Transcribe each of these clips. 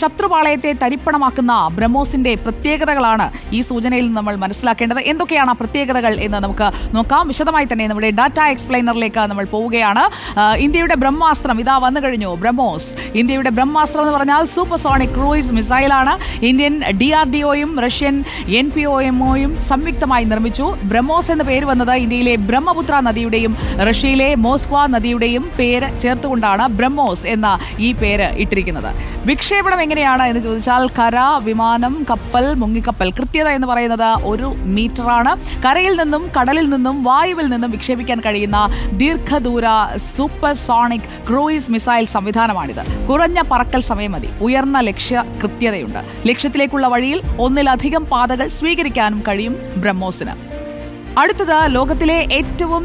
ശത്രുപാളയത്തെ തരിപ്പണമാക്കുന്ന ബ്രഹ്മോസിന്റെ പ്രത്യേകതകളാണ് ഈ സൂചനയിൽ നമ്മൾ മനസ്സിലാക്കേണ്ടത്. എന്തൊക്കെയാണ് ആ പ്രത്യേകതകൾ എന്ന് നമുക്ക് നോക്കാം. വിശദമായി തന്നെ നമ്മുടെ ഡാറ്റ എക്സ്പ്ലെയിനറിലേക്ക് നമ്മൾ പോവുകയാണ്. ഇന്ത്യയുടെ ബ്രഹ്മാസ്ത്രം ഇതാ വന്നു കഴിഞ്ഞു. ബ്രഹ്മോസ്. ഇന്ത്യയുടെ ബ്രഹ്മാസ്ത്രം എന്ന് പറഞ്ഞാൽ സൂപ്പർസോണിക് ക്രൂയിസ് മിസൈലാണ് Indian D R D ഒയും Russian N P O M ഒയും സംയുക്തമായി നിർമ്മിച്ചു. ബ്രഹ്മോസ് എന്ന പേര് വന്നത് ഇന്ത്യയിലെ ബ്രഹ്മപുത്ര നദിയുടെയും റഷ്യയിലെ മോസ്ക്വ നദിയുടെയും പേര് ചേർത്തുകൊണ്ടാണ് ബ്രഹ്മോസ് എന്ന ഈ പേര് ഇട്ടിരിക്കുന്നത്. വിക്ഷേപണം എങ്ങനെയാണ് എന്ന് ചോദിച്ചാൽ കര വിമാനം കപ്പൽ മുങ്ങിക്കപ്പൽ. കൃത്യത എന്ന് പറയുന്നത് ഒരു മീറ്ററാണ്. കരയിൽ നിന്നും കടലിൽ നിന്നും വായുവിൽ നിന്നും വിക്ഷേപിക്കാൻ കഴിയുന്ന ദീർഘദൂര സൂപ്പർ സോണിക് ക്രൂയിസ് മിസൈൽ സംവിധാനമാണിത്. കുറഞ്ഞ പറക്കൽ സമയം മതി. ഉയർന്ന ലക്ഷ്യ കൃത്യതയുണ്ട്. ലക്ഷ്യത്തിലേക്കുള്ള വഴിയിൽ ഒന്നിലധികം പാതകൾ സ്വീകരിക്കാനും കഴിയും ബ്രഹ്മോസിന്. അടുത്തത് ലോകത്തിലെ ഏറ്റവും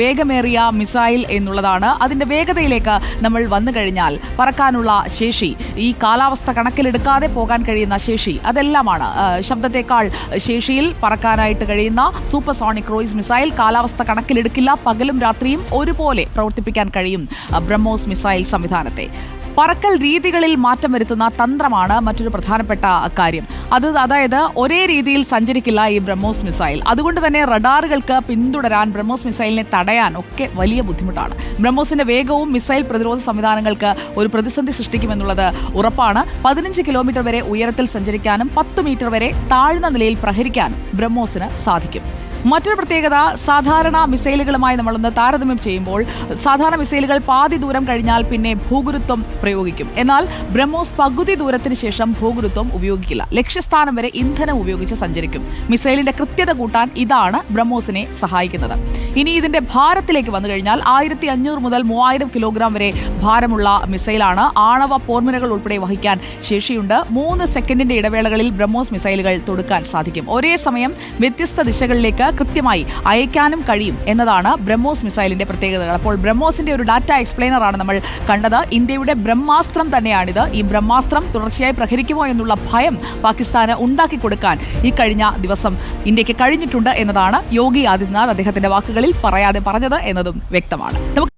വേഗമേറിയ മിസൈൽ എന്നുള്ളതാണ്. അതിന്റെ വേഗതയിലേക്ക് നമ്മൾ വന്നു കഴിഞ്ഞാൽ പറക്കാനുള്ള ശേഷി ഈ കാലാവസ്ഥ കണക്കിലെടുക്കാതെ പോകാൻ കഴിയുന്ന ശേഷി അതെല്ലാമാണ്. ശബ്ദത്തെക്കാൾ ശേഷിയിൽ പറക്കാനായിട്ട് കഴിയുന്ന സൂപ്പർ സോണിക് ക്രൂയിസ് മിസൈൽ കാലാവസ്ഥ കണക്കിലെടുക്കില്ല. പകലും രാത്രിയും ഒരുപോലെ പ്രവർത്തിപ്പിക്കാൻ കഴിയും ബ്രഹ്മോസ് മിസൈൽ സംവിധാനത്തെ. പറക്കൽ രീതികളിൽ മാറ്റം വരുത്തുന്ന തന്ത്രമാണ് മറ്റൊരു പ്രധാനപ്പെട്ട കാര്യം. അത് അതായത് ഒരേ രീതിയിൽ സഞ്ചരിക്കില്ല ഈ ബ്രഹ്മോസ് മിസൈൽ. അതുകൊണ്ട് തന്നെ റഡാറുകൾക്ക് പിന്തുടരാൻ ബ്രഹ്മോസ് മിസൈലിനെ തടയാൻ ഒക്കെ വലിയ ബുദ്ധിമുട്ടാണ്. ബ്രഹ്മോസിന്റെ വേഗവും മിസൈൽ പ്രതിരോധ സംവിധാനങ്ങൾക്ക് ഒരു പ്രതിസന്ധി സൃഷ്ടിക്കുമെന്നുള്ളത് ഉറപ്പാണ്. പതിനഞ്ച് കിലോമീറ്റർ വരെ ഉയരത്തിൽ സഞ്ചരിക്കാനും പത്ത് മീറ്റർ വരെ താഴ്ന്ന നിലയിൽ പ്രഹരിക്കാനും ബ്രഹ്മോസിന് സാധിക്കും. മറ്റൊരു പ്രത്യേകത സാധാരണ മിസൈലുകളുമായി നമ്മളൊന്ന് താരതമ്യം ചെയ്യുമ്പോൾ സാധാരണ മിസൈലുകൾ പാതി ദൂരം കഴിഞ്ഞാൽ പിന്നെ ഭൂഗുരുത്വം പ്രയോഗിക്കും. എന്നാൽ ബ്രഹ്മോസ് പകുതി ദൂരത്തിന് ശേഷം ഭൂഗുരുത്വം ഉപയോഗിക്കില്ല. ലക്ഷ്യസ്ഥാനം വരെ ഇന്ധനം ഉപയോഗിച്ച് സഞ്ചരിക്കും. മിസൈലിന്റെ കൃത്യത കൂട്ടാൻ ഇതാണ് ബ്രഹ്മോസിനെ സഹായിക്കുന്നത്. ഇനി ഇതിന്റെ ഭാരത്തിലേക്ക് വന്നു കഴിഞ്ഞാൽ ആയിരത്തി അഞ്ഞൂറ് മുതൽ മൂവായിരം കിലോഗ്രാം വരെ ഭാരമുള്ള മിസൈലാണ് ആണവ പോർമിനകൾ ഉൾപ്പെടെ വഹിക്കാൻ ശേഷിയുണ്ട്. മൂന്ന് സെക്കൻഡിന്റെ ഇടവേളകളിൽ ബ്രഹ്മോസ് മിസൈലുകൾ തൊടുക്കാൻ സാധിക്കും. ഒരേ സമയം വ്യത്യസ്ത ദിശകളിലേക്ക് കൃത്യമായി അയക്കാനും കഴിയും എന്നതാണ് ബ്രഹ്മോസ് മിസൈലിന്റെ പ്രത്യേകതകൾ. അപ്പോൾ ബ്രഹ്മോസിന്റെ ഒരു ഡാറ്റ എക്സ്പ്ലെയിനർ ആണ് നമ്മൾ കണ്ടത്. ഇന്ത്യയുടെ ബ്രഹ്മാസ്ത്രം തന്നെയാണിത്. ഈ ബ്രഹ്മാസ്ത്രം തുടർച്ചയായി പ്രഹരിക്കുമോ എന്നുള്ള ഭയം പാകിസ്ഥാന് ഉണ്ടാക്കി കൊടുക്കാൻ ഈ കഴിഞ്ഞ ദിവസം ഇന്ത്യയ്ക്ക് കഴിഞ്ഞിട്ടുണ്ട് എന്നതാണ് യോഗി ആദിത്യനാഥ് അദ്ദേഹത്തിന്റെ വാക്കുകളിൽ പറയാതെ പറഞ്ഞത് എന്നതും വ്യക്തമാണ്. നമുക്ക്